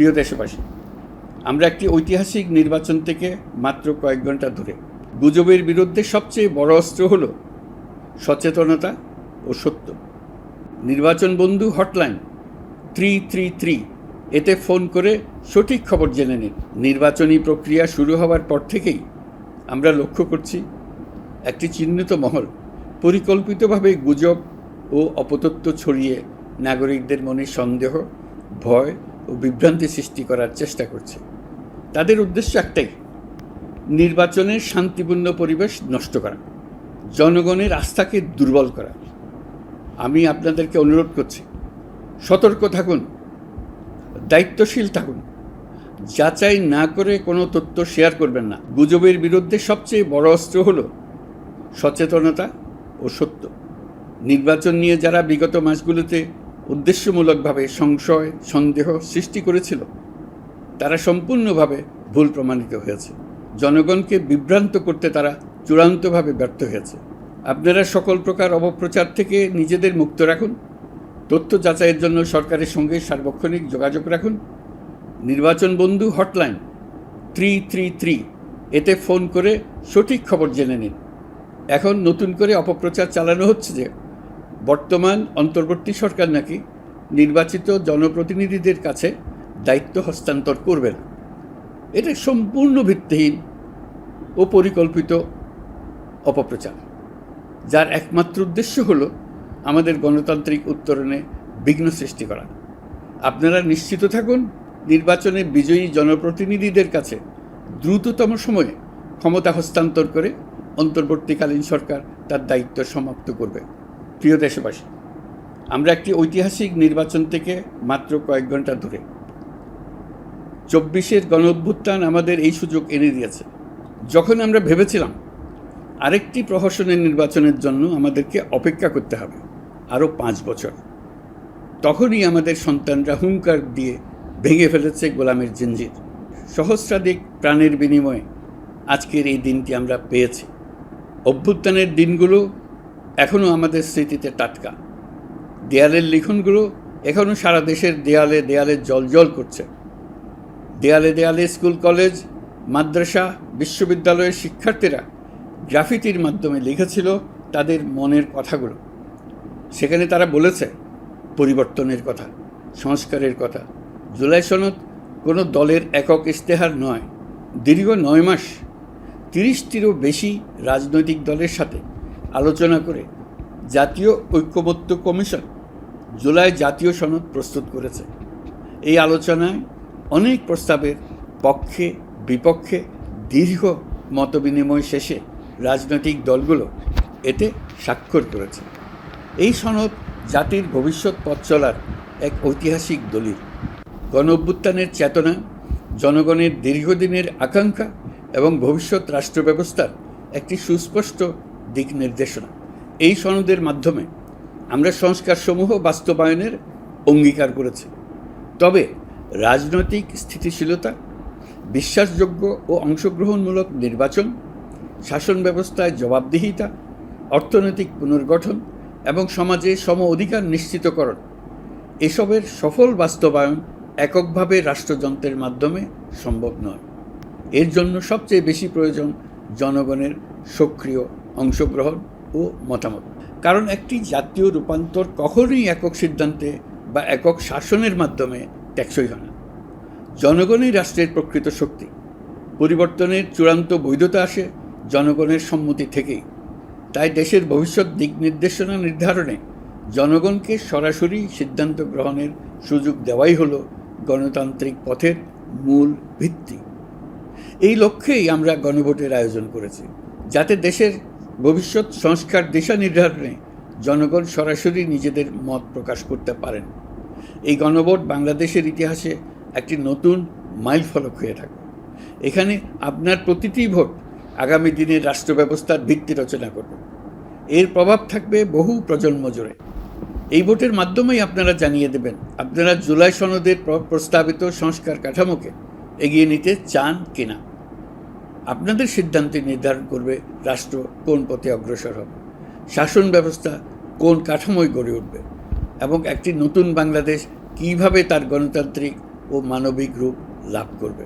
প্রিয় দেশবাসী, আমরা একটি ঐতিহাসিক নির্বাচন থেকে মাত্র কয়েক ঘণ্টা দূরে। গুজবের বিরুদ্ধে সবচেয়ে বড় অস্ত্র হল সচেতনতা ও সত্য। নির্বাচন বন্ধু হটলাইন থ্রি থ্রি থ্রি, এতে ফোন করে সঠিক খবর জেনে নিন। নির্বাচনী প্রক্রিয়া শুরু হওয়ার পর থেকেই আমরা লক্ষ্য করছি একটি চিহ্নিত মহল, পরিকল্পিতভাবে গুজব ও অপতত্ত্ব ছড়িয়ে নাগরিকদের মনে সন্দেহ, ভয় ও বিভ্রান্তি সৃষ্টি করার চেষ্টা করছে। তাদের উদ্দেশ্য একটাই নির্বাচনের শান্তিপূর্ণ পরিবেশ নষ্ট করা, জনগণের আস্থাকে দুর্বল করা। আমি আপনাদেরকে অনুরোধ করছি, সতর্ক থাকুন, দায়িত্বশীল থাকুন। যাচাই না করে কোনো তথ্য শেয়ার করবেন না। গুজবের বিরুদ্ধে সবচেয়ে বড় অস্ত্র হল সচেতনতা ও সত্য। নির্বাচন নিয়ে যারা বিগত মাসগুলোতে উদ্দেশ্যমূলকভাবে সংশয়, সন্দেহ সৃষ্টি করেছিল। তারা সম্পূর্ণভাবে ভুল প্রমাণিত হয়েছে। জনগণকে বিভ্রান্ত করতে তারা চূড়ান্তভাবে ব্যর্থ হয়েছে। আপনারা সকল প্রকার অপপ্রচার থেকে নিজেদের মুক্ত রাখুন। তথ্য যাচাইয়ের জন্য সরকারের সঙ্গে সার্বক্ষণিক যোগাযোগ রাখুন। নির্বাচন বন্ধু হটলাইন থ্রি থ্রি থ্রি এতে ফোন করে সঠিক খবর জেনে নিন। এখন নতুন করে অপপ্রচার চালানো হচ্ছে যে বর্তমান অন্তর্বর্তী সরকার নাকি নির্বাচিত জনপ্রতিনিধিদের কাছে দায়িত্ব হস্তান্তর করবে না। এটা সম্পূর্ণ ভিত্তিহীন ও পরিকল্পিত অপপ্রচার, যার একমাত্র উদ্দেশ্য হলো আমাদের গণতান্ত্রিক উত্তরণে বিঘ্ন সৃষ্টি করা। আপনারা নিশ্চিত থাকুন, নির্বাচনে বিজয়ী জনপ্রতিনিধিদের কাছে দ্রুততম সময়ে ক্ষমতা হস্তান্তর করে অন্তর্বর্তীকালীন সরকার তার দায়িত্ব সমাপ্ত করবে। প্রিয় দেশবাসী, আমরা একটি ঐতিহাসিক নির্বাচন থেকে মাত্র কয়েক ঘণ্টা দূরে। চব্বিশের গণ অভ্যুত্থান আমাদের এই সুযোগ এনে দিয়েছে। যখন আমরা ভেবেছিলাম আরেকটি প্রহসনের নির্বাচনের জন্য আমাদেরকে অপেক্ষা করতে হবে, আরও পাঁচ বছর, তখনই আমাদের সন্তানরা হুঙ্কার দিয়ে ভেঙে ফেলেছে গোলামের জিঞ্জির। সহস্রাধিক প্রাণের বিনিময়ে আজকের এই দিনটি আমরা পেয়েছি। অভ্যুত্থানের দিনগুলো এখনও আমাদের স্মৃতিতে টাটকা। দেয়ালের লিখনগুলো এখনও সারা দেশের দেয়ালে দেয়ালে জল করছে। দেয়ালে দেয়ালে স্কুল, কলেজ, মাদ্রাসা, বিশ্ববিদ্যালয়ের শিক্ষার্থীরা গ্রাফিতির মাধ্যমে লিখেছিল তাদের মনের কথাগুলো। সেখানে তারা বলেছে, পরিবর্তনের কথা, সংস্কারের কথা। জুলাই সনদ কোনো দলের একক ইশতেহার নয়। দীর্ঘ নয় মাস তিরিশটিরও বেশি রাজনৈতিক দলের সাথে আলোচনা করে জাতীয় ঐক্যমত্য কমিশন জুলাই জাতীয় সনদ প্রস্তুত করেছে। এই আলোচনায় অনেক প্রস্তাবের পক্ষে, বিপক্ষে, দীর্ঘ মতবিনিময় শেষে রাজনৈতিক দলগুলো এতে স্বাক্ষর করেছে। এই সনদ জাতির ভবিষ্যৎ পথ চলার এক ঐতিহাসিক দলিল। গণ অভ্যুত্থানের চেতনা, জনগণের দীর্ঘদিনের আকাঙ্ক্ষা এবং ভবিষ্যৎ রাষ্ট্র ব্যবস্থার একটি সুস্পষ্ট দিক নির্দেশনা। এই সনদের মাধ্যমে আমরা সংস্কারসমূহ বাস্তবায়নের অঙ্গীকার করেছি। তবে রাজনৈতিক স্থিতিশীলতা, বিশ্বাসযোগ্য ও অংশগ্রহণমূলক নির্বাচন, শাসন ব্যবস্থায় জবাবদিহিতা, অর্থনৈতিক পুনর্গঠন এবং সমাজে সম অধিকার নিশ্চিতকরণ এসবের সফল বাস্তবায়ন এককভাবে রাষ্ট্রযন্ত্রের মাধ্যমে সম্ভব নয়। এর জন্য সবচেয়ে বেশি প্রয়োজন জনগণের সক্রিয় অংশগ্রহণ ও মতামত। কারণ একটি জাতীয় রূপান্তর কখনোই একক সিদ্ধান্তে বা একক শাসনের মাধ্যমে টেকসই হয় না। জনগণই রাষ্ট্রের প্রকৃত শক্তি। পরিবর্তনের চূড়ান্ত বৈধতা আসে জনগণের সম্মতি থেকেই। তাই দেশের ভবিষ্যৎ দিক নির্দেশনা নির্ধারণে জনগণকে সরাসরি সিদ্ধান্ত গ্রহণের সুযোগ দেওয়াই হলো গণতান্ত্রিক পথের মূল ভিত্তি। এই লক্ষ্যেই আমরা গণভোটের আয়োজন করেছি, যাতে দেশের ভবিষ্যৎ সংস্কার দিশা নির্ধারণে জনগণ সরাসরি নিজেদের মত প্রকাশ করতে পারেন। এই গণভোট বাংলাদেশের ইতিহাসে একটি নতুন মাইল ফলক হয়ে থাকবে। এখানে আপনার প্রতিটি ভোট আগামী দিনের রাষ্ট্র ব্যবস্থার ভিত্তি রচনা করবে। এর প্রভাব থাকবে বহু প্রজন্ম জুড়ে। এই ভোটের মাধ্যমেই আপনারা জানিয়ে দেবেন, আপনারা জুলাই সনদের প্রস্তাবিত সংস্কার কাঠামোকে এগিয়ে নিতে চান কিনা। আপনাদের সিদ্ধান্তে নির্ধারণ করবে রাষ্ট্র কোন পথে অগ্রসর হবে। শাসন ব্যবস্থা কোন কাঠামোয় গড়ে উঠবে এবং একটি নতুন বাংলাদেশ কীভাবে তার গণতান্ত্রিক ও মানবিক রূপ লাভ করবে।